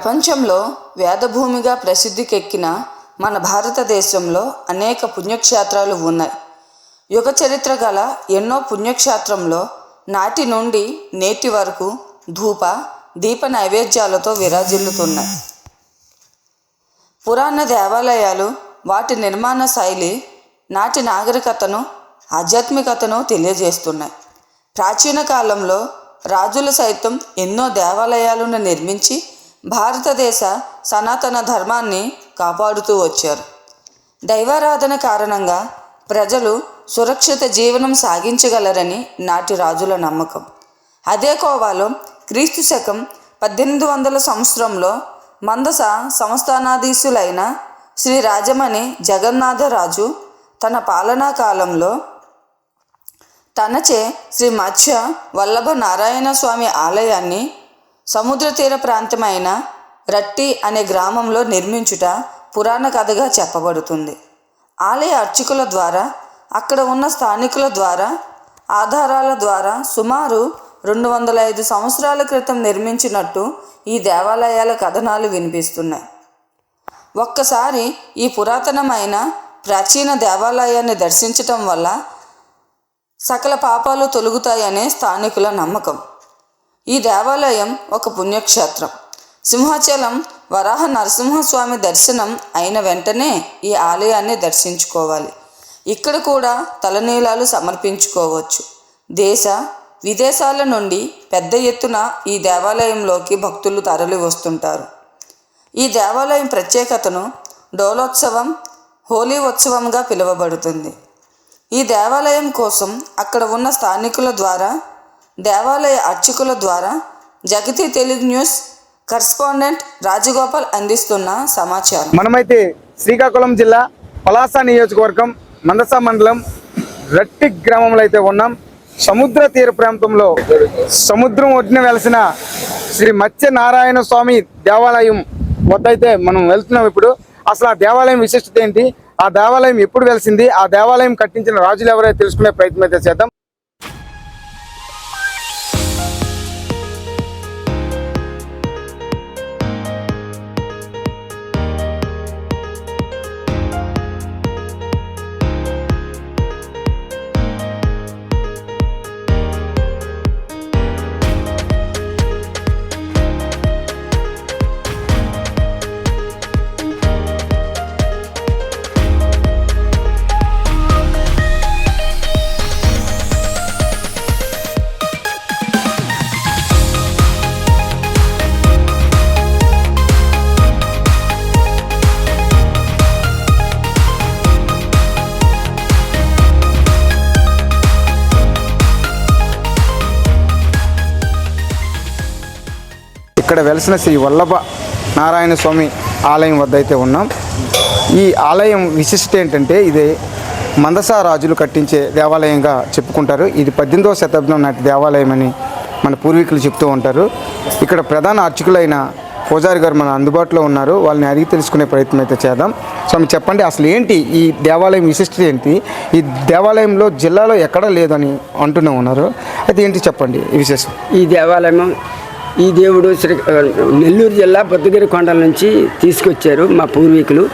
ప్రపంచంలో వేదభూమిగా ప్రసిద్ధికెక్కిన మన భారతదేశంలో అనేక పుణ్యక్షేత్రాలు ఉన్నాయి. యుగ చరిత్ర గల ఎన్నో పుణ్యక్షేత్రంలో నాటి నుండి నేటి వరకు ధూప దీప నైవేద్యాలతో విరాజిల్లుతున్నాయి. పురాణ దేవాలయాలు వాటి నిర్మాణ శైలి నాటి నాగరికతను ఆధ్యాత్మికతను తెలియజేస్తున్నాయి. ప్రాచీన కాలంలో రాజులు సైతం ఎన్నో దేవాలయాలను నిర్మించి భారతదేశ సనాతన ధర్మాన్ని కాపాడుతూ వచ్చారు. దైవారాధన కారణంగా ప్రజలు సురక్షిత జీవనం సాగించగలరని నాటి రాజుల నమ్మకం. అదే కోవాలో క్రీస్తు శకం పద్దెనిమిది వందల సంవత్సరంలో మందస సంస్థానాధీశులైన శ్రీ రాజమణి జగన్నాథరాజు తన పాలనా కాలంలో తనచే శ్రీ మత్స్య వల్లభ నారాయణ స్వామి ఆలయాన్ని సముద్ర తీర ప్రాంతమైన రట్టి అనే గ్రామంలో నిర్మించుట పురాణ కథగా చెప్పబడుతుంది. ఆలయ అర్చకుల ద్వారా అక్కడ ఉన్న స్థానికుల ద్వారా ఆధారాల ద్వారా సుమారు రెండు వందల ఐదు సంవత్సరాల క్రితం నిర్మించినట్టు ఈ దేవాలయాల కథనాలు వినిపిస్తున్నాయి. ఒక్కసారి ఈ పురాతనమైన ప్రాచీన దేవాలయాన్ని దర్శించటం వల్ల సకల పాపాలు తొలుగుతాయనే స్థానికుల నమ్మకం. ఈ దేవాలయం ఒక పుణ్యక్షేత్రం. సింహాచలం వరాహ నరసింహస్వామి దర్శనం అయిన వెంటనే ఈ ఆలయాన్ని దర్శించుకోవాలి. ఇక్కడ కూడా తలనీలాలు సమర్పించుకోవచ్చు. దేశ విదేశాల నుండి పెద్ద ఎత్తున ఈ దేవాలయంలోకి భక్తులు తరలి వస్తుంటారు. ఈ దేవాలయం ప్రత్యేకతను డోలోత్సవం హోలీ ఉత్సవంగా పిలువబడుతుంది. ఈ దేవాలయం కోసం అక్కడ ఉన్న స్థానికుల ద్వారా దేవాలయ అర్చకుల ద్వారా జగతి తెలుగు న్యూస్ కరస్పాండెంట్ రాజగోపాల్ అందిస్తున్న సమాచారం. మనమైతే శ్రీకాకుళం జిల్లా పలాస నియోజకవర్గం మందస మండలం రట్టి గ్రామంలో అయితే ఉన్నాం. సముద్ర తీర ప్రాంతంలో సముద్రం ఒడ్డున వెలసిన శ్రీ మత్స్య నారాయణ స్వామి దేవాలయం వద్ద అయితే మనం వెళ్తున్నాం ఇప్పుడు. అసలు ఆ దేవాలయం విశిష్టత ఏంటి? ఆ దేవాలయం ఎప్పుడు వెలిసింది? ఆ దేవాలయం కట్టించిన రాజులు ఎవరైతే తెలుసుకునే ప్రయత్నం అయితే చేద్దాం. ఇక్కడ వెలసిన శ్రీ వల్లభ నారాయణ స్వామి ఆలయం వద్ద అయితే ఉన్నాం. ఈ ఆలయం విశిష్టత ఏంటంటే ఇది మందస రాజులు కట్టించే దేవాలయంగా చెప్పుకుంటారు. ఇది పద్దెనిమిదవ శతాబ్దం నాటి దేవాలయం అని మన పూర్వీకులు చెప్తూ ఉంటారు. ఇక్కడ ప్రధాన అర్చకులైన పూజారి గారు మన అందుబాటులో ఉన్నారు. వాళ్ళని అడిగి తెలుసుకునే ప్రయత్నం అయితే చేద్దాం. స్వామి చెప్పండి అసలు ఏంటి ఈ దేవాలయం విశిష్టత ఏంటి? ఈ దేవాలయంలో జిల్లాలో ఎక్కడా లేదని అంటూనే ఉన్నారు. అయితే ఏంటి చెప్పండి ఈ విశేషం? ఈ దేవాలయం ఈ దేవుడు శ్రీ నెల్లూరు జిల్లా బొద్దుగిరి కొండల నుంచి తీసుకొచ్చారు మా పూర్వీకులు.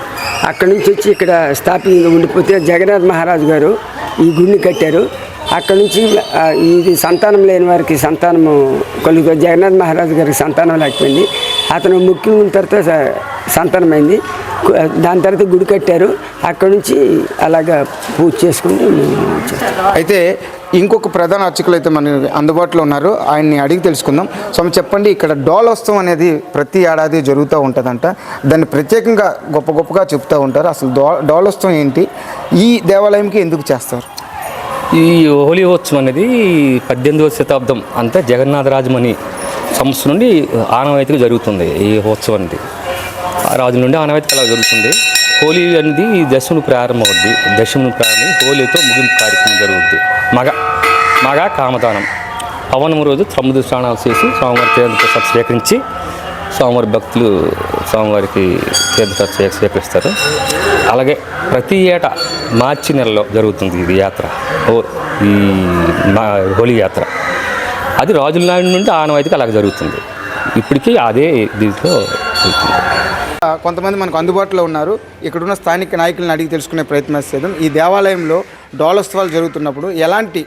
అక్కడి నుంచి వచ్చి ఇక్కడ స్థాపించి ఉండిపోతే జగన్నాథ్ మహారాజు గారు ఈ గుడిని కట్టారు. అక్కడి నుంచి ఇది సంతానం లేని వారికి సంతానము కలుగుతుంది జగన్నాథ్ మహారాజు గారికి సంతానం లేకపోయింది. అతను ముక్కి తర్వాత స- సంతానమైంది. దాని తర్వాత గుడి కట్టారు. అక్కడి నుంచి అలాగా పూజ చేసుకుని. అయితే ఇంకొక ప్రధాన అర్చకులు అయితే మన అందుబాటులో ఉన్నారు. ఆయన్ని అడిగి తెలుసుకుందాం. స్వామి చెప్పండి ఇక్కడ డోలోత్సవం అనేది ప్రతి ఏడాది జరుగుతూ ఉంటుందంట. దాన్ని ప్రత్యేకంగా గొప్ప గొప్పగా చెప్తూ ఉంటారు. అసలు దో డోలోత్సవం ఏంటి? ఈ దేవాలయంకి ఎందుకు చేస్తారు? ఈ హోలీ ఉత్సవం అనేది పద్దెనిమిదవ శతాబ్దం అంతా జగన్నాథరాజమణి సంస్థ నుండి ఆనవాయితీగా జరుగుతుంది ఈ ఉత్సవం అనేది. రాజు నుండి ఆనవాయితీ అలా జరుగుతుంది. హోలీ అనేది దశమును ప్రారంభం అవుద్ది దశమును ప్రారంభం హోలీతో ముగింపు కార్యక్రమం జరుగుద్ది. మగ మగ కామదానం. పవనం రోజు తొమ్మిది స్నానాలు చేసి స్వామివారి తీర్థప్రసాద్ స్వీకరించి స్వామివారి భక్తులు స్వామివారికి తీర్థప్రసాద్ స్వీకరిస్తారు. అలాగే ప్రతి ఏటా మార్చి నెలలో జరుగుతుంది ఇది యాత్ర. ఓ ఈ మా హోలీ యాత్ర. అది రాజుల నాయుడు నుండి ఆనవాయితీకి అలాగ జరుగుతుంది. ఇప్పటికీ అదే దీంట్లో కొంతమంది మనకు అందుబాటులో ఉన్నారు. ఇక్కడున్న స్థానిక నాయకులను అడిగి తెలుసుకునే ప్రయత్నం చేద్దాం ఈ దేవాలయంలో డోలోత్సవాలు జరుగుతున్నప్పుడు ఎలాంటి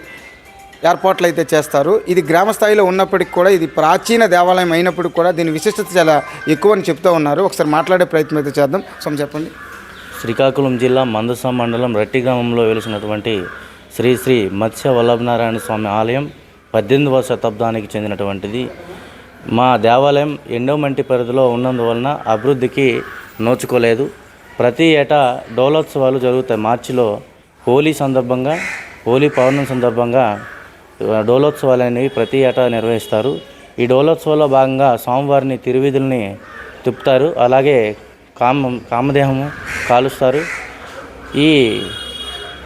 ఏర్పాట్లు అయితే చేస్తారు? ఇది గ్రామ స్థాయిలో ఉన్నప్పటికీ కూడా ఇది ప్రాచీన దేవాలయం అయినప్పటికీ కూడా దీని విశిష్టత చాలా ఎక్కువ అని చెప్తూ ఉన్నారు. ఒకసారి మాట్లాడే ప్రయత్నం అయితే చేద్దాం. సొమ్ చెప్పండి. శ్రీకాకుళం జిల్లా మందస మండలం రట్టి గ్రామంలో వెలిసినటువంటి శ్రీ శ్రీ మత్స్య వల్లభనారాయణ స్వామి ఆలయం పద్దెనిమిదవ శతాబ్దానికి చెందినటువంటిది. మా దేవాలయం ఎండోమంటి పరిధిలో ఉన్నందువలన అభివృద్ధికి నోచుకోలేదు. ప్రతి ఏటా డోలోత్సవాలు జరుగుతాయి. మార్చిలో హోలీ సందర్భంగా హోలీ పౌర్ణమి సందర్భంగా డోలోత్సవాలు అనేవి ప్రతి ఏటా నిర్వహిస్తారు. ఈ డోలోత్సవాల్లో భాగంగా స్వామివారిని తిరువీధుల్ని తిప్పుతారు. అలాగే కామ కామదేహము కాలుస్తారు. ఈ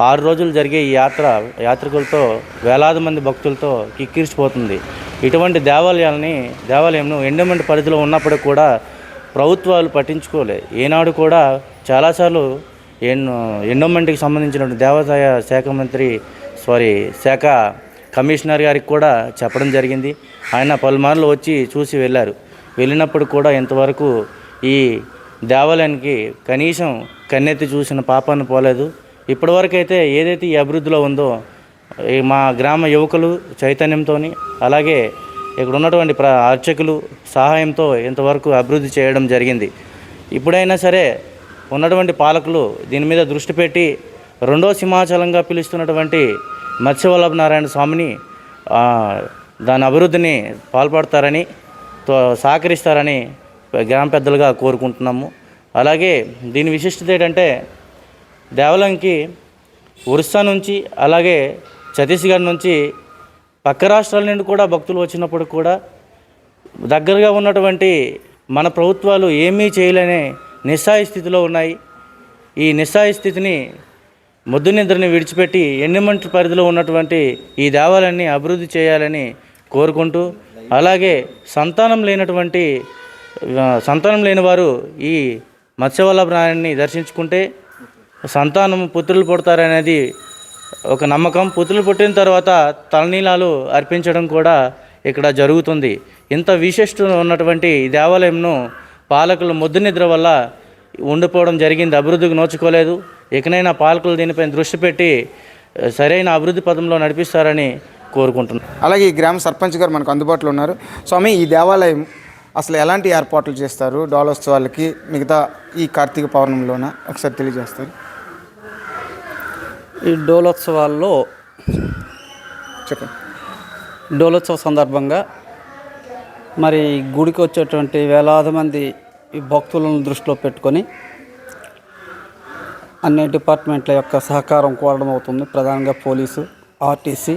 ఆరు రోజులు జరిగే ఈ యాత్ర యాత్రికులతో వేలాది మంది భక్తులతో కిక్కిరిసిపోతుంది. ఇటువంటి దేవాలయాలని దేవాలయంను ఎండమెంట్ పరిధిలో ఉన్నప్పుడు కూడా ప్రభుత్వాలు పట్టించుకోలే. ఏనాడు కూడా చాలాసార్లు ఎన్నో ఎండోమెంట్కి సంబంధించినటువంటి దేవాదాయ శాఖ మంత్రి సారీ శాఖ కమిషనర్ గారికి కూడా చెప్పడం జరిగింది. ఆయన పలుమార్లు వచ్చి చూసి వెళ్ళారు. వెళ్ళినప్పుడు కూడా ఇంతవరకు ఈ దేవాలయానికి కనీసం కన్నెత్తి చూసిన పాపాన్ని పోలేదు. ఇప్పటివరకైతే ఏదైతే ఈ అభివృద్ధిలో ఉందో ఈ మా గ్రామ యువకులు చైతన్యంతో అలాగే ఇక్కడ ఉన్నటువంటి ప్ర అర్చకులు సహాయంతో ఇంతవరకు అభివృద్ధి చేయడం జరిగింది. ఇప్పుడైనా సరే ఉన్నటువంటి పాలకులు దీని మీద దృష్టి పెట్టి రెండో సింహాచలంగా పిలుస్తున్నటువంటి మత్స్యవల్లభ నారాయణ స్వామిని దాని అభివృద్ధిని పాల్పడతారని తో సహకరిస్తారని గ్రామ పెద్దలుగా కోరుకుంటున్నాము. అలాగే దీని విశిష్టత ఏంటంటే దేవాలయంకి ఒరిస్సా నుంచి అలాగే ఛత్తీస్గఢ్ నుంచి పక్క రాష్ట్రాల నుండి కూడా భక్తులు వచ్చినప్పుడు కూడా దగ్గరగా ఉన్నటువంటి మన ప్రభుత్వాలు ఏమీ చేయలేని నిస్సాయ స్థితిలో ఉన్నాయి. ఈ నిస్సాయ స్థితిని ముద్దు నిద్రని విడిచిపెట్టి ఎండిమంటి పరిధిలో ఉన్నటువంటి ఈ దేవాలయాన్ని అభివృద్ధి చేయాలని కోరుకుంటూ అలాగే సంతానం లేనటువంటి సంతానం లేని వారు ఈ మత్స్యవల్లభ నారాయణని దర్శించుకుంటే సంతానం పుత్రులు పుడతారనేది ఒక నమ్మకం. పుత్రులు పుట్టిన తర్వాత తలనీలాలు అర్పించడం కూడా ఇక్కడ జరుగుతుంది. ఇంత విశిష్ట ఉన్నటువంటి దేవాలయంను పాలకులు ముద్దు నిద్ర వల్ల ఉండిపోవడం జరిగింది. అభివృద్ధికి నోచుకోలేదు. ఇకనైనా పాలకులు దీనిపై దృష్టి పెట్టి సరైన అభివృద్ధి పదంలో నడిపిస్తారని కోరుకుంటున్నాను. అలాగే ఈ గ్రామ సర్పంచ్ గారు మనకు అందుబాటులో ఉన్నారు. స్వామి ఈ దేవాలయం అసలు ఎలాంటి ఏర్పాట్లు చేస్తారు? డోలోత్సవాలకి మిగతా ఈ కార్తీక పౌర్ణమిలోన? ఒకసారి తెలియజేస్తారు. ఈ డోలోత్సవాల్లో చెప్పండి. డోలోత్సవ సందర్భంగా మరి గుడికి వచ్చేటువంటి వేలాది మంది ఈ భక్తులను దృష్టిలో పెట్టుకొని అన్ని డిపార్ట్మెంట్ల యొక్క సహకారం కోరడం అవుతుంది. ప్రధానంగా పోలీసు ఆర్టీసీ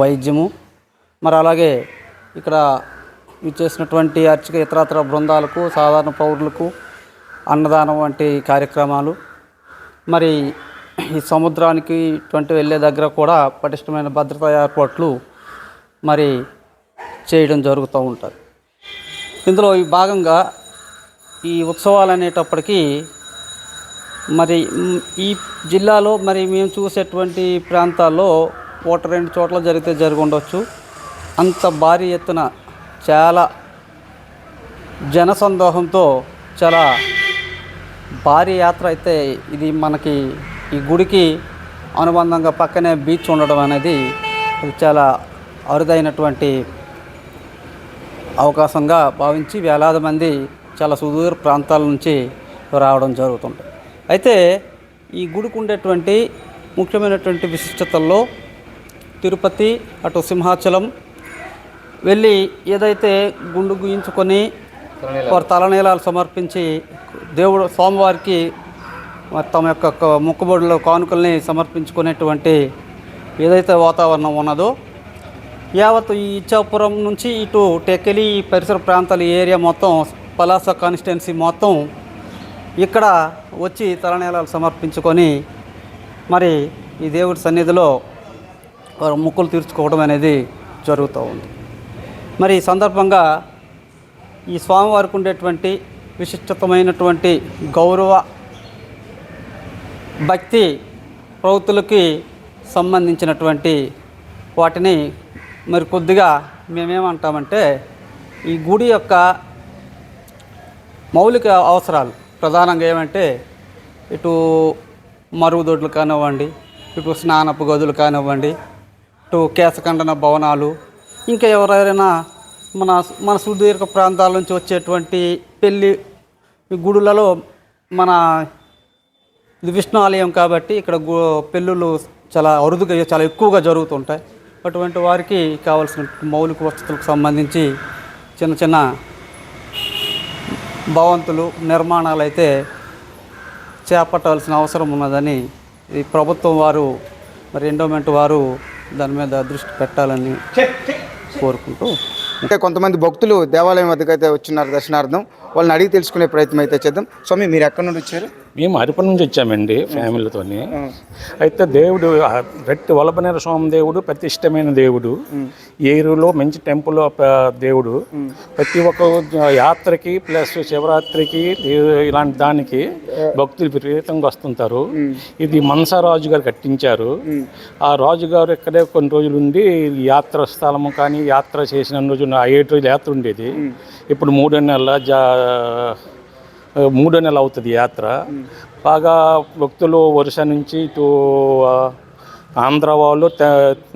వైద్యము మరి అలాగే ఇక్కడ ఇచ్చేసినటువంటి అర్చక ఇతరత్ర బృందాలకు సాధారణ పౌరులకు అన్నదానం వంటి కార్యక్రమాలు. మరి ఈ సముద్రానికి ఇటువంటి వెళ్ళే దగ్గర కూడా పటిష్టమైన భద్రతా ఏర్పాట్లు మరి చేయడం జరుగుతూ ఉంటుంది. ఇందులో ఈ భాగంగా ఈ ఉత్సవాలు అనేటప్పటికీ మరి ఈ జిల్లాలో మరి మేము చూసేటువంటి ప్రాంతాల్లో ఒకటి రెండు చోట్ల జరిగితే జరిగి ఉండొచ్చు. అంత భారీ ఎత్తున చాలా జనసందోహంతో చాలా భారీ యాత్ర అయితే ఇది మనకి ఈ గుడికి అనుబంధంగా పక్కనే బీచ్ ఉండడం అనేది చాలా అరుదైనటువంటి అవకాశంగా భావించి వేలాది మంది చాలా సుదూర ప్రాంతాల నుంచి రావడం జరుగుతుంది. అయితే ఈ గుడికి ఉండేటువంటి ముఖ్యమైనటువంటి విశిష్టతల్లో తిరుపతి అటు సింహాచలం వెళ్ళి ఏదైతే గుండు గుయించుకొని వారు తలనీలాలు సమర్పించి దేవుడు స్వామివారికి తమ యొక్క క- కానుకల్ని సమర్పించుకునేటువంటి ఏదైతే వాతావరణం ఉన్నదో యావత్ ఈ ఇచ్చాపురం నుంచి ఇటు టెకెలి పరిసర ప్రాంతాల ఏరియా మొత్తం పలాస కాన్స్టిట్యున్సీ మొత్తం ఇక్కడ వచ్చి తలనేలాలు సమర్పించుకొని మరి ఈ దేవుడి సన్నిధిలో వారు ముక్కులు తీర్చుకోవడం అనేది జరుగుతూ ఉంది. మరి ఈ సందర్భంగా ఈ స్వామివారికి ఉండేటువంటి విశిష్టతమైనటువంటి గౌరవ భక్తి ప్రవృత్తులకి సంబంధించినటువంటి వాటిని మరి కొద్దిగా మేమేమంటామంటే ఈ గుడి యొక్క మౌలిక అవసరాలు ప్రధానంగా ఏమంటే ఇటు మరుగుదొడ్లు కానివ్వండి ఇటు స్నానపు గదులు కానివ్వండి ఇటు కేశఖండన భవనాలు ఇంకా ఎవరైనా మన మన సుదీర్ఘ ప్రాంతాల నుంచి వచ్చేటువంటి పెళ్ళి గుడులలో మన ఇది విష్ణు ఆలయం కాబట్టి ఇక్కడ గు పెళ్ళిళ్ళు చాలా అరుదుగా చాలా ఎక్కువగా జరుగుతుంటాయి. అటువంటి వారికి కావాల్సిన మౌలిక వసతులకు సంబంధించి చిన్న చిన్న భవంతులు నిర్మాణాలు అయితే చేపట్టాల్సిన అవసరం ఉన్నదని ఈ ప్రభుత్వం వారు మరి ఎండోమెంట్ వారు దాని మీద దృష్టి పెట్టాలని కోరుకుంటూ. అంటే కొంతమంది భక్తులు దేవాలయం వద్దకు అయితే వచ్చినారు దర్శనార్థం. వాళ్ళని అడిగి తెలుసుకునే ప్రయత్నం అయితే చేద్దాం. స్వామి మీరు ఎక్కడి నుండి వచ్చారు? మేము అరప నుంచి వచ్చామండి ఫ్యామిలీతోని. అయితే దేవుడు రెట్టి వల్లభనేర స్వామి దేవుడు ప్రతిష్టమైన దేవుడు. ఏరులో మంచి టెంపుల్ దేవుడు. ప్రతి ఒక్క యాత్రకి ప్లస్ శివరాత్రికి ఇలాంటి దానికి భక్తులు విపరీతంగా వస్తుంటారు. ఇది మనసా రాజు గారు కట్టించారు. ఆ రాజు గారు ఇక్కడే కొన్ని రోజులు ఉండి యాత్ర స్థలము కానీ యాత్ర చేసిన రోజు ఆ ఏడు రోజులు యాత్ర ఉండేది. ఇప్పుడు మూడో నెలల జా మూడో నెల అవుతుంది యాత్ర. బాగా భక్తులు వరుస నుంచి ఇటు ఆంధ్ర వాళ్ళు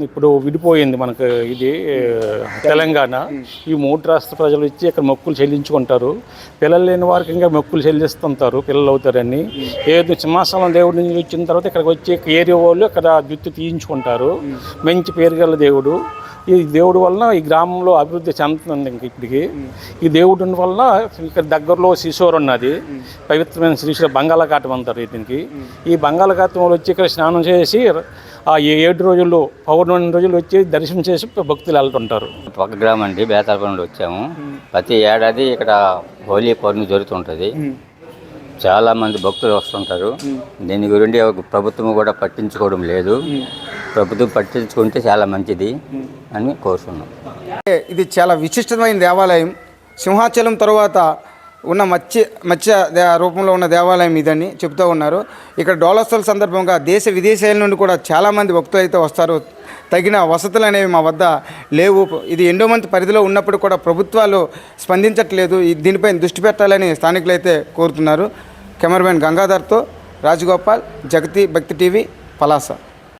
ఇప్పుడు విడిపోయింది మనకు ఇది తెలంగాణ. ఈ మూడు రాష్ట్ర ప్రజలు ఇచ్చి ఇక్కడ మొక్కులు చెల్లించుకుంటారు. పిల్లలు లేని వారికి ఇంకా మొక్కులు చెల్లిస్తుంటారు పిల్లలు అవుతారని. ఏదో సింహాసనం దేవుడి నుంచి వచ్చిన తర్వాత ఇక్కడికి వచ్చి ఏరియా వాళ్ళు ఇక్కడ జుత్తు తీయించుకుంటారు. మంచి పేరు గల దేవుడు. ఈ దేవుడి వలన ఈ గ్రామంలో అభివృద్ధి చెందుతుంది ఇంక ఇప్పటికి. ఈ దేవుడి వలన ఇక్కడ దగ్గరలో శిశోర్ ఉన్నది. పవిత్రమైన శ్రీశైలం బంగాళాఖాతం అంటారు దీనికి. ఈ బంగాళాఖాతంలో వచ్చి ఇక్కడ స్నానం చేసి ఆ ఏడు రోజులు పౌర్ణమి రోజులు వచ్చి దర్శనం చేసి భక్తులు వెళ్తుంటారు. పక్క గ్రామం అండి నుండి వచ్చాము. ప్రతి ఏడాది ఇక్కడ హోలీ పౌర్ణమి జరుగుతుంటుంది. చాలా మంది భక్తులు వస్తుంటారు. దీని గురించి ప్రభుత్వం కూడా పట్టించుకోవడం లేదు. ప్రభుత్వం పట్టించుకుంటే చాలా మంచిది అని కోరుతున్నాం ఇది చాలా విశిష్టమైన దేవాలయం. సింహాచలం తరువాత ఉన్న మత్స్య మత్స్య రూపంలో ఉన్న దేవాలయం ఇదని చెప్తూ ఉన్నారు. ఇక్కడ డోలోత్సవాల సందర్భంగా దేశ విదేశాల నుండి కూడా చాలామంది భక్తులు అయితే వస్తారు. తగిన వసతులు అనేవి మా వద్ద లేవు. ఇది ఎండోమంత్ పరిధిలో ఉన్నప్పుడు కూడా ప్రభుత్వాలు స్పందించట్లేదు. దీనిపై దృష్టి పెట్టాలని స్థానికులు అయితే కోరుతున్నారు. కెమెరామెన్ గంగాధర్తో రాజగోపాల్ జగతి భక్తి టీవీ పలాస.